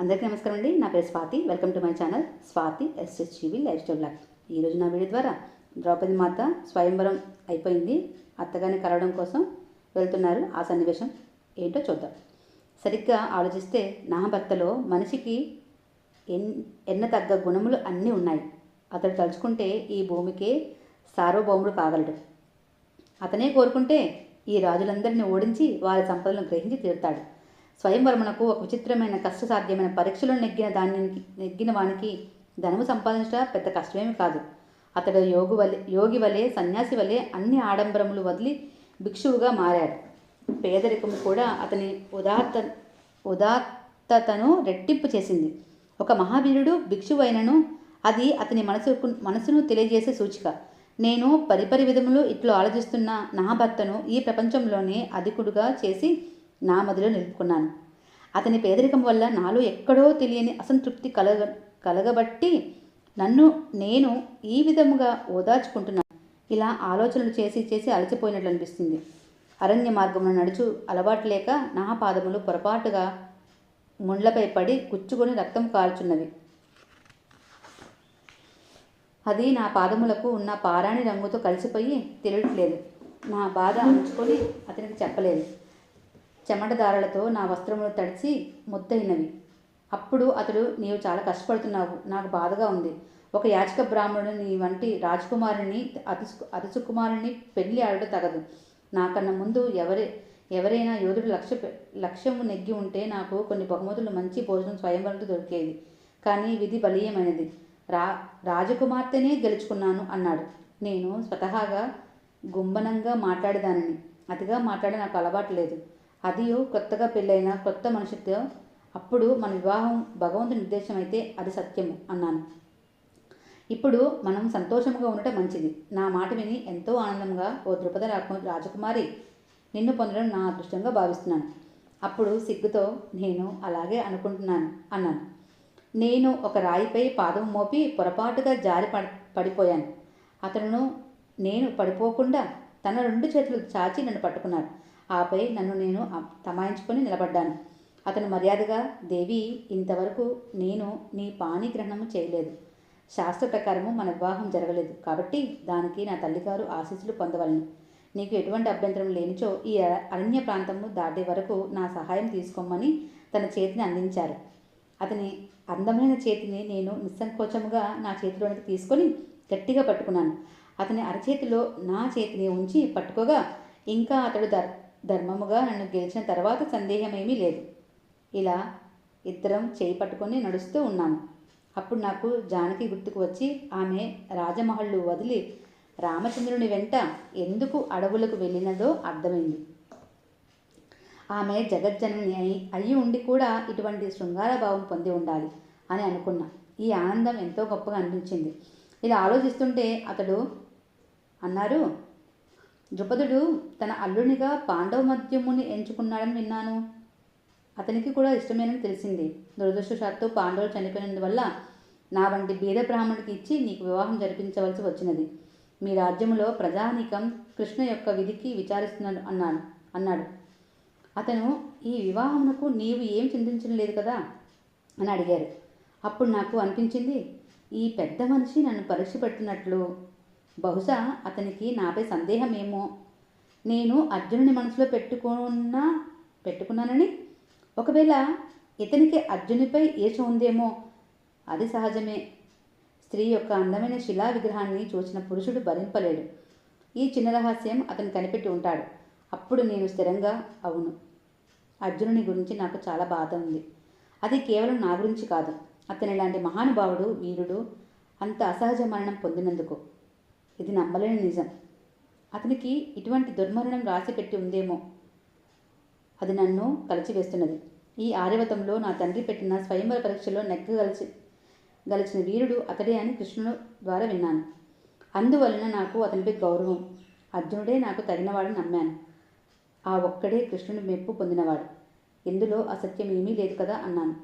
అందరికీ నమస్కారం అండి. నా పేరు Swathi. Welcome to my channel Swathi SSGV lifestyle blog. ఈరోజు నా వీడియో ద్వారా ద్రౌపది మాత స్వయంవరం అయిపోయింది. అత్తగారిని కలవడం కోసం వెళ్తున్నారు. ఆ సన్నివేశం ఏంటో చూద్దాం. సరిగ్గా ఆలోచిస్తే నా భర్తలో మనిషికి ఎన్ ఎన్న తగ్గ గుణములు అన్నీ ఉన్నాయి. అతడు తలుచుకుంటే ఈ భూమికే సార్వభౌముడు కాగలడు. అతనే కోరుకుంటే ఈ రాజులందరినీ ఓడించి వారి సంపదలను గ్రహించి తీరుతాడు. స్వయంవరమునకు ఒక విచిత్రమైన కష్టసాధ్యమైన పరీక్షలు నెగ్గిన దాన్ని నెగ్గిన వానికి ధనము సంపాదించడం పెద్ద కష్టమేమి కాదు. అతడు యోగు వలె యోగి వలె సన్యాసి వలె అన్ని ఆడంబరములు వదిలి భిక్షువుగా మారాడు. పేదరికము కూడా అతని ఉదాత్త ఉదాత్తతను రెట్టింపు చేసింది. ఒక మహావీరుడు భిక్షువైనను అది అతని మనసుకు మనసును తెలియజేసే సూచిక. నేను పరిపరి విధములు ఇట్లు ఆలోచిస్తున్న నా భర్తను ఈ ప్రపంచంలోనే అధికుడుగా చేసి నా మదిలో నిలుపుకున్నాను. అతని పేదరికం వల్ల నాలో ఎక్కడో తెలియని అసంతృప్తి కలగ కలగబట్టి నన్ను నేను ఈ విధముగా ఓదార్చుకుంటున్నాను ఇలా ఆలోచనలు చేసి చేసి అలసిపోయినట్లు అనిపిస్తుంది. అరణ్య మార్గమున నడుచు అలవాటు లేక నా పాదములు పొరపాటుగా ముండ్లపై పడి గుచ్చుకొని రక్తం కాల్చున్నవి. అది నా పాదములకు ఉన్న పారాణి రంగుతో కలిసిపోయి తెలియట్లేదు. నా బాధ అంచుకొని అతనికి చెప్పలేదు. చెమటదారలతో నా వస్త్రములు తడిచి ముద్దయినవి అప్పుడు అతడు నీవు చాలా కష్టపడుతున్నావు నాకు బాధగా ఉంది. ఒక యాచక బ్రాహ్మణుడు నీ వంటి రాజకుమారుని అతి అతిసుకుమారుని పెళ్ళి ఆడట తగదు. నాకన్నా ముందు ఎవరి ఎవరైనా యోధుడు లక్ష్య లక్ష్యం నెగ్గి ఉంటే నాకు కొన్ని బహుమతులు మంచి భోజనం స్వయంవరంతో దొరికేది కానీ విధి బలీయమైనది. రా రాజకుమార్తెనే గెలుచుకున్నాను అన్నాడు. నేను స్వతహాగా గుంబనంగా మాట్లాడేదానిని. అతిగా మాట్లాడే నాకు అలవాటు లేదు. అది కొత్తగా పెళ్ళైన కొత్త మనిషితో అప్పుడు మన వివాహం భగవంతుని నిర్దేశం అయితే అది సత్యము అన్నాను. ఇప్పుడు మనం సంతోషంగా ఉండటం మంచిది. నా మాట విని ఎంతో ఆనందంగా ఓ ద్రుపద రాజకుమారి నిన్ను పొందడం నా అదృష్టంగా భావిస్తున్నాను. అప్పుడు సిగ్గుతో నేను అలాగే అనుకుంటున్నాను అన్నాను. నేను ఒక రాయిపై పాదం మోపి పొరపాటుగా జారి పడి పడిపోయాను. అతను నేను పడిపోకుండా తన రెండు చేతులు చాచి నన్ను పట్టుకున్నాడు ఆపై నన్ను నేను తమాయించుకొని నిలబడ్డాను. అతను మర్యాదగా దేవి ఇంతవరకు నేను నీ పాణిగ్రహణము చేయలేదు. శాస్త్ర ప్రకారము మన వివాహం జరగలేదు. కాబట్టి దానికి నా తల్లిగారు ఆశీస్సులు పొందవలను. నీకు ఎటువంటి అభ్యంతరం లేనిచో ఈ అరణ్య ప్రాంతము దాటే వరకు నా సహాయం తీసుకోమని తన చేతిని అందించారు. అతని అందమైన చేతిని నేను నిస్సంకోచముగా నా చేతిలోనికి తీసుకొని గట్టిగా పట్టుకున్నాను. అతని అరచేతిలో నా చేతిని ఉంచి పట్టుకోగా ఇంకా అతడు దర్ ధర్మముగా నన్ను గెలిచిన తర్వాత సందేహమేమీ లేదు. ఇలా ఇద్దరం చేయి పట్టుకొని నడుస్తూ ఉన్నాము. అప్పుడు నాకు జానకి గుర్తుకు వచ్చి ఆమె రాజమహళ్ళు వదిలి రామచంద్రుని వెంట ఎందుకు అడవులకు వెళ్ళినదో అర్థమైంది. ఆమె జగజ్జనని అయి అయి ఉండి కూడా ఇటువంటి శృంగార భావం పొంది ఉండాలి అని అనుకున్నా. ఈ ఆనందం ఎంతో గొప్పగా అనిపించింది. ఇలా ఆలోచిస్తుంటే అతడు అన్నారు ద్రుపదుడు తన అల్లునిగా పాండవ మద్యముని ఎంచుకున్నాడని విన్నాను. అతనికి కూడా ఇష్టమేనని తెలిసింది. దురదృష్టశాత్తు పాండవులు చనిపోయినందువల్ల నా వంటి బీద బ్రాహ్మణుడికి ఇచ్చి నీకు వివాహం జరిపించవలసి వచ్చినది. మీ రాజ్యములో ప్రజానీకం కృష్ణ యొక్క విధికి విచారిస్తున్నాడు అన్నాను అన్నాడు. అతను ఈ వివాహమునకు నీవు ఏం చింతించడం లేదు కదా? అని అడిగారు. అప్పుడు నాకు అనిపించింది ఈ పెద్ద మనిషి నన్ను పరీక్ష పెడుతున్నట్లు. బహుశా అతనికి నాపై సందేహమేమో. నేను అర్జునుని మనసులో పెట్టుకున్నా పెట్టుకున్నానని? ఒకవేళ ఇతనికి అర్జునిపై ఈర్ష ఉందేమో? అది సహజమే. స్త్రీ యొక్క అందమైన శిలా విగ్రహాన్ని చూసిన పురుషుడు భరింపలేడు. ఈ చిన్న రహస్యం అతను కనిపెట్టి ఉంటాడు. అప్పుడు నేను స్థిరంగా అవును. అర్జునుని గురించి నాకు చాలా బాధ ఉంది. అది కేవలం నా గురించి కాదు. అతని లాంటి మహానుభావుడు వీరుడు అంత అసహజ మరణం పొందినందుకు. ఇది నమ్మలేని నిజం. అతనికి ఇటువంటి దుర్మరణం రాసి పెట్టి ఉందేమో? అది నన్ను కలిచివేస్తున్నది. ఈ ఆర్యవతంలో నా తండ్రి పెట్టిన స్వయంవర పరీక్షలో నెగ్గగలిచి గలిచిన వీరుడు అతడే అని కృష్ణుడు ద్వారా విన్నాను. అందువలన నాకు అతనిపై గౌరవం. అర్జునుడే నాకు తగినవాడని నమ్మాను. ఆ ఒక్కడే కృష్ణుని మెప్పు పొందినవాడు. ఇందులో అసత్యం ఏమీ లేదు కదా అన్నాను.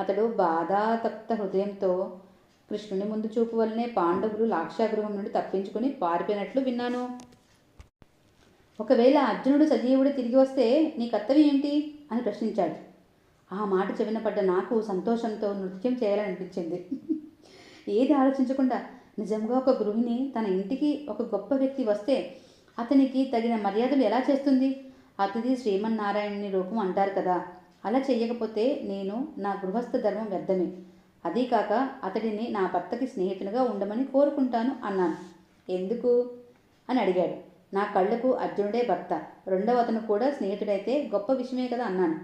అతడు బాధాతప్త హృదయంతో కృష్ణుని ముందు చూపు వల్లనే పాండవులు లాక్షాగృహం నుండి తప్పించుకుని పారిపోయినట్లు విన్నాను. ఒకవేళ అర్జునుడు సజీవుడు తిరిగి వస్తే నీ కర్తవ్యం ఏంటి అని ప్రశ్నించాడు. ఆ మాట చెవిన పడ్డ నాకు సంతోషంతో నృత్యం చేయాలనిపించింది. ఏది ఆలోచించకుండా నిజంగా ఒక గృహిణి తన ఇంటికి ఒక గొప్ప వ్యక్తి వస్తే అతనికి తగిన మర్యాదలు ఎలా చేస్తుంది? అతిథి శ్రీమన్నారాయణుని రూపం అంటారు కదా. అలా చేయకపోతే నేను నా గృహస్థ ధర్మం వ్యర్థమే. అదీ కాక అతడిని నా భర్తకి స్నేహితునిగా ఉండమని కోరుకుంటాను అన్నాను. ఎందుకు? అని అడిగాడు. నా కళ్ళకు అర్జునుడే భర్త. రెండవ అతను కూడా స్నేహితుడైతే గొప్ప విషయమే కదా అన్నాను.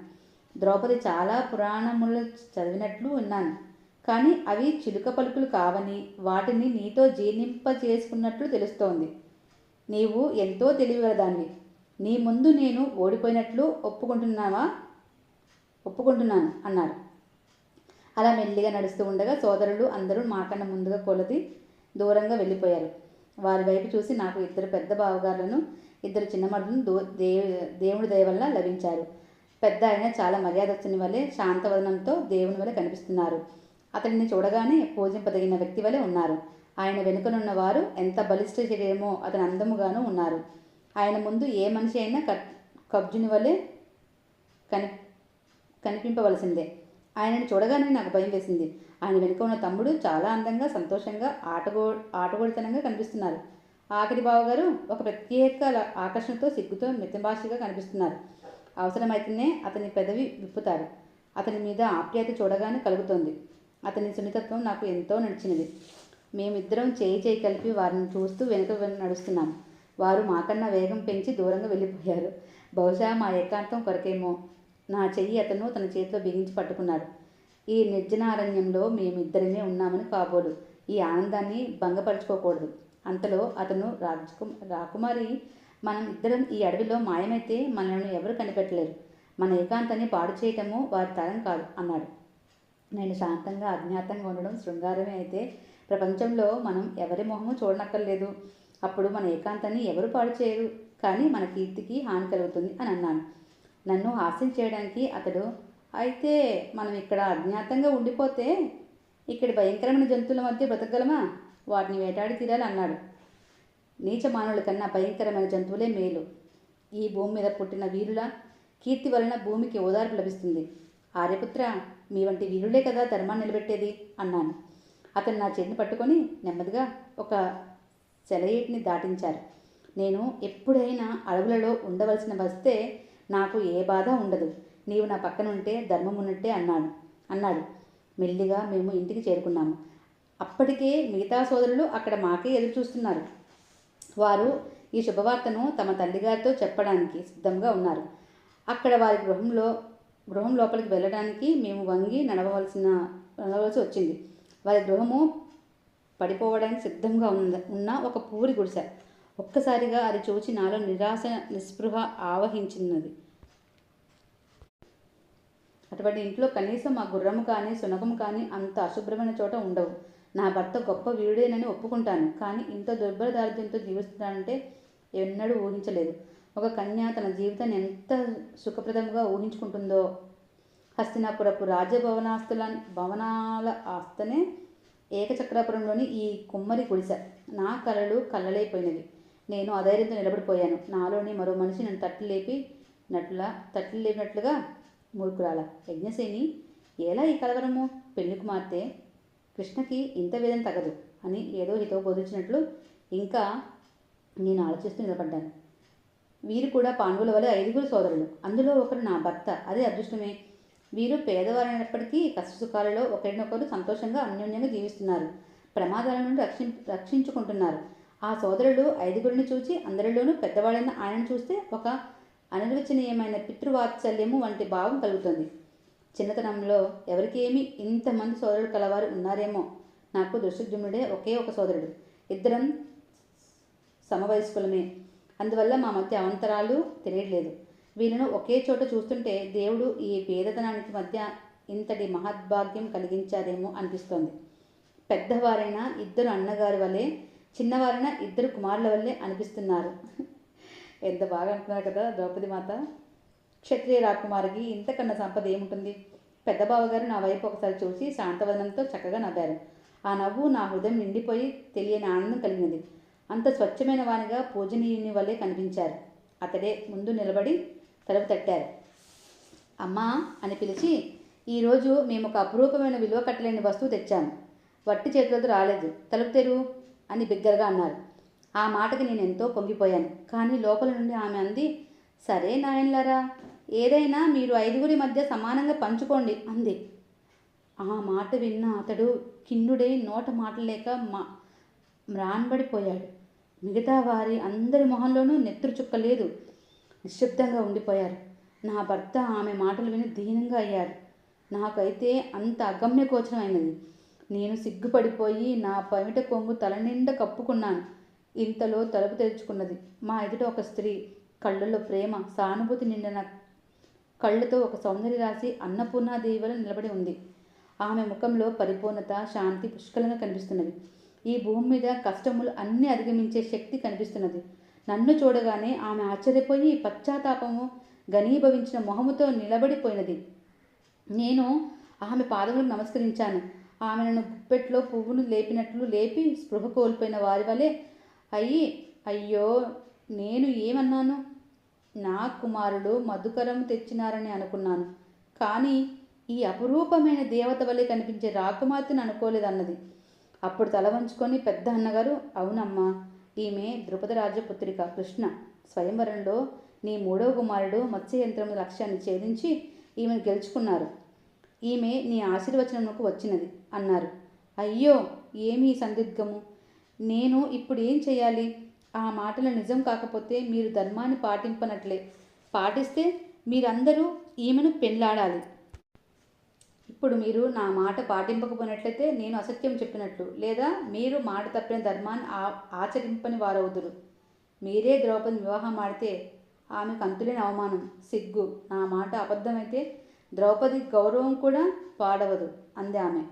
ద్రౌపది చాలా పురాణములు చదివినట్లు విన్నాను కానీ అవి చిలుక పలుకులు కావని వాటిని నీతో జీర్ణింప చేసుకున్నట్లు తెలుస్తోంది. నీవు ఎంతో తెలివిగలదాన్ని నీ ముందు నేను ఓడిపోయినట్లు ఒప్పుకుంటున్నావా? ఒప్పుకుంటున్నాను అన్నారు అలా మెల్లిగా నడుస్తూ ఉండగా సోదరులు అందరూ మాకన్నా ముందుగా కొలది దూరంగా వెళ్ళిపోయారు. వారి వైపు చూసి నాకు ఇద్దరు పెద్ద బావగారులను ఇద్దరు చిన్నమడులను దో దే దేవుడి దయ వల్ల లభించారు. పెద్ద ఆయన చాలా మర్యాదస్తుని వలె శాంతవదనంతో దేవుని వలె కనిపిస్తున్నారు. అతడిని చూడగానే పూజింపదగిన వ్యక్తి వలె ఉన్నారు. ఆయన వెనుకనున్న వారు ఎంత బలిష్ట శరీరమో అతని అందముగాను ఉన్నారు. ఆయన ముందు ఏ మనిషి అయినా కట్ కబ్జుని వలె కని కనిపింపవలసిందే. ఆయనను చూడగానే నాకు భయం వేసింది. ఆయన వెనుక ఉన్న తమ్ముడు చాలా అందంగా సంతోషంగా ఆటగో ఆటగోడితనంగా కనిపిస్తున్నారు. ఆఖరి బావగారు ఒక ప్రత్యేక ఆకర్షణతో సిగ్గుతో మితభాషగా కనిపిస్తున్నారు. అవసరమైతేనే అతని పెదవి విప్పుతారు. అతని మీద ఆప్యాయత చూడగానే కలుగుతోంది. అతని సున్నితత్వం నాకు ఎంతో నడిచినది. మేమిద్దరం చేయి చేయి కలిపి వారిని చూస్తూ వెనుక వెను- నడుస్తున్నాం. వారు మాకన్నా వేగం పెంచి దూరంగా వెళ్ళిపోయారు. బహుశా మా ఏకాంతం కొరకేమో. నా చెయ్యి అతను తన చేతిలో బిగించి పట్టుకున్నాడు. ఈ నిర్జనారణ్యంలో మేమిద్దరమే ఉన్నామని కాబోలు. ఈ ఆనందాన్ని భంగపరచుకోకూడదు. అంతలో అతను రాజకు రాకుమారి మనం ఇద్దరం ఈ అడవిలో మాయమైతే మనల్ని ఎవరు కనిపెట్టలేరు. మన ఏకాంతాన్ని పాడు చేయటము వారి తరం కాదు అన్నాడు. నేను శాంతంగా అజ్ఞాతంగా ఉండడం శృంగారమే అయితే ప్రపంచంలో మనం ఎవరి మొహము చూడనక్కర్లేదు. అప్పుడు మన ఏకాంతాన్ని ఎవరు పాడు చేయరు. కానీ మన కీర్తికి హాని కలుగుతుంది అని అన్నాను. నన్ను హాస్యం చేయడానికి అతడు అయితే మనం ఇక్కడ అజ్ఞాతంగా ఉండిపోతే ఇక్కడ భయంకరమైన జంతువుల మధ్య బ్రతకగలమా? వాటిని వేటాడి తీరాలి అన్నాడు. నీచ మానవుల కన్నా భయంకరమైన జంతువులే మేలు. ఈ భూమి మీద పుట్టిన వీరుల కీర్తి వలన భూమికి ఓదార్పు లభిస్తుంది. ఆర్యపుత్ర మీ వంటి వీరులే కదా ధర్మాన్ని నిలబెట్టేది అన్నాను. అతను నా చేతిని పట్టుకొని నెమ్మదిగా ఒక సెలయేటిని దాటించారు. నేను ఎప్పుడైనా అడవులలో ఉండవలసిన వస్తే నాకు ఏ బాధ ఉండదు. నీవు నా పక్కనుంటే ధర్మం ఉన్నట్టే అన్నాడు. అన్నాడు. మెల్లిగా మేము ఇంటికి చేరుకున్నాము. అప్పటికే మిగతా సోదరులు అక్కడ మాకే ఎదురు చూస్తున్నారు వారు ఈ శుభవార్తను తమ తల్లిగారితో చెప్పడానికి సిద్ధంగా ఉన్నారు. అక్కడ వారి గృహంలో గృహం లోపలికి వెళ్ళడానికి మేము వంగి నడవవలసిన నడవలసి వచ్చింది. వారి గృహము పడిపోవడానికి సిద్ధంగా ఉన్న ఉన్న ఒక పూరి గుడిసె. ఒక్కసారిగా అది చూచి నాలో నిరాశ నిస్పృహ ఆవహించినది. అటువంటి ఇంట్లో కనీసం మా గుర్రము కానీ సునకము కానీ అంత అశుభ్రమైన చోట ఉండవు. నా భర్త గొప్ప వీరుడేనని ఒప్పుకుంటాను. కానీ ఇంత దుర్భర దారిద్ర్యంతో జీవిస్తున్నాడంటే ఎన్నడూ ఊహించలేదు. ఒక కన్య తన జీవితాన్ని ఎంత సుఖప్రదంగా ఊహించుకుంటుందో. హస్తినాపురపు రాజభవనాస్తుల భవనాల ఆస్తనే ఏకచక్రాపురంలోని ఈ కుమ్మరి గుడిసె. నా కలలు కళ్ళలైపోయినవి. నేను అధైర్యంతో నిలబడిపోయాను. నాలోని మరో మనిషి నన్ను తట్లు లేపి నట్లా తట్లు లేపినట్లుగా మూర్ఖురాల. యజ్ఞసేని ఎలా ఈ కలవరము? పెళ్ళి కుమార్తె. కృష్ణకి ఇంత వేదన తగదు అని ఏదో హితవు బోధించినట్లు ఇంకా నేను ఆలోచిస్తూ నిలబడ్డాను. వీరు కూడా పాండవుల వలె ఐదుగురు సోదరులు. అందులో ఒకరు నా భర్త. అదే అదృష్టమే. వీరు పేదవారైనప్పటికీ కష్టసుఖాలలో ఒకరినొకరు సంతోషంగా అన్యోన్యంగా జీవిస్తున్నారు. ప్రమాదాల నుండి రక్షి రక్షించుకుంటున్నారు. ఆ సోదరులు ఐదుగురిని చూచి అందరిలోనూ పెద్దవాడైన ఆయన చూస్తే ఒక అనిర్వచనీయమైన పితృవాత్సల్యము వంటి భావం కలుగుతుంది. చిన్నతనంలో ఎవరికి ఏమి ఇంతమంది సోదరులు కలవారు ఉన్నారేమో నాకు దుష్టజుమ్నుడే ఒకే ఒక సోదరుడు. ఇద్దరం సమవయస్కులమే. అందువల్ల మా మధ్య అవంతరాలు తెలియట్లేదు. వీళ్ళను ఒకే చోట చూస్తుంటే దేవుడు ఈ పేదతనానికి మధ్య ఇంతటి మహద్భాగ్యం కలిగించారేమో అనిపిస్తోంది. పెద్దవారైన ఇద్దరు అన్నగారి వలె చిన్నవారైన ఇద్దరు కుమారుల వల్లే అనిపిస్తున్నారు. ఎంత బాగా అంటున్నారు కదా ద్రౌపది మాత. క్షత్రియ రాకుమారికి ఇంతకన్నా సంపద ఏముంటుంది? పెద్ద బావగారు నా వైపు ఒకసారి చూసి శాంతవదనంతో చక్కగా నవ్వారు. ఆ నవ్వు నా హృదయం నిండిపోయి తెలియని ఆనందం కలిగినది అంత స్వచ్ఛమైన వానిగా పూజనీయుని వల్లే కనిపించారు. అతడే ముందు నిలబడి తలుపు తట్టారు. అమ్మా అని పిలిచి ఈరోజు మేము ఒక అపురూపమైన విలువ కట్టలేని వస్తువు తెచ్చాము వట్టి చేతులతో రాలేదు. తలుపు తెరువు. అని బిగ్గరగా అన్నారు. ఆ మాటకి నేను ఎంతో పొంగిపోయాను. కానీ లోపల నుండి ఆమె అంది సరే నాయన్లారా ఏదైనా మీరు ఐదుగురి మధ్య సమానంగా పంచుకోండి అంది. ఆ మాట విన్న అతడు కిన్నుడై నోట మాటలేక మా మ్రాన్బడిపోయాడు. మిగతా వారి అందరి మొహంలోనూ నెత్తురు చుక్కలేదు. నిశ్శబ్దంగా ఉండిపోయారు. నా భర్త ఆమె మాటలు విని దీనంగా అయ్యాడు. నాకైతే అంత అగమ్యగోచరమైనది నేను సిగ్గుపడిపోయి నా పమిట కొంగు తలనిండా కప్పుకున్నాను. ఇంతలో తలుపు తెరుచుకున్నది. మా ఎదుట ఒక స్త్రీ. కళ్ళల్లో ప్రేమ సానుభూతి నిండిన కళ్ళతో ఒక సౌందర్య రాశి అన్నపూర్ణాదేవి వల్ల నిలబడి ఉంది. ఆమె ముఖంలో పరిపూర్ణత శాంతి పుష్కలంగా కనిపిస్తున్నది. ఈ భూమి మీద కష్టములు అన్నీ అధిగమించే శక్తి కనిపిస్తున్నది. నన్ను చూడగానే ఆమె ఆశ్చర్యపోయి పశ్చాత్తాపము ఘనీభవించిన మొహముతో నిలబడిపోయినది. నేను ఆమె పాదములకు నమస్కరించాను. ఆమెను గుప్పెట్లో పువ్వును లేపినట్లు లేపి స్పృహ కోల్పోయిన వారి వలె అయ్యి అయ్యో నేను ఏమన్నాను? నా కుమారుడు మధుకరం తెచ్చినారని అనుకున్నాను. కానీ ఈ అపురూపమైన దేవత వలె కనిపించే రాకుమార్తెను అనుకోలేదన్నది. అప్పుడు తల వంచుకొని పెద్ద అన్నగారు అవునమ్మా ఈమె ద్రుపద రాజపుత్రిక కృష్ణ. స్వయంవరంలో నీ మూడవ కుమారుడు మత్స్యయంత్రము లక్ష్యాన్ని ఛేదించి ఈమెను గెలుచుకున్నారు. ఈమె నీ ఆశీర్వచనమునకు వచ్చినది. అన్నారు. అయ్యో ఏమీ సందిగ్ధము? నేను ఇప్పుడు ఏం చేయాలి? ఆ మాటలు నిజం కాకపోతే మీరు ధర్మాన్ని పాటింపనట్లే. పాటిస్తే మీరందరూ ఈమెను పెళ్ళాడాలి ఇప్పుడు మీరు నా మాట పాటింపకపోయినట్లయితే నేను అసత్యం చెప్పినట్లు. లేదా మీరు మాట తప్పిన ధర్మాన్ని ఆ ఆచరింపని వారవుదురు. మీరే ద్రౌపది వివాహం ఆడితే ఆమెకు అంతులేని అవమానం. సిగ్గు. నా మాట అబద్ధమైతే ద్రౌపది గౌరవం కూడా పాడవదు అంది ఆమె.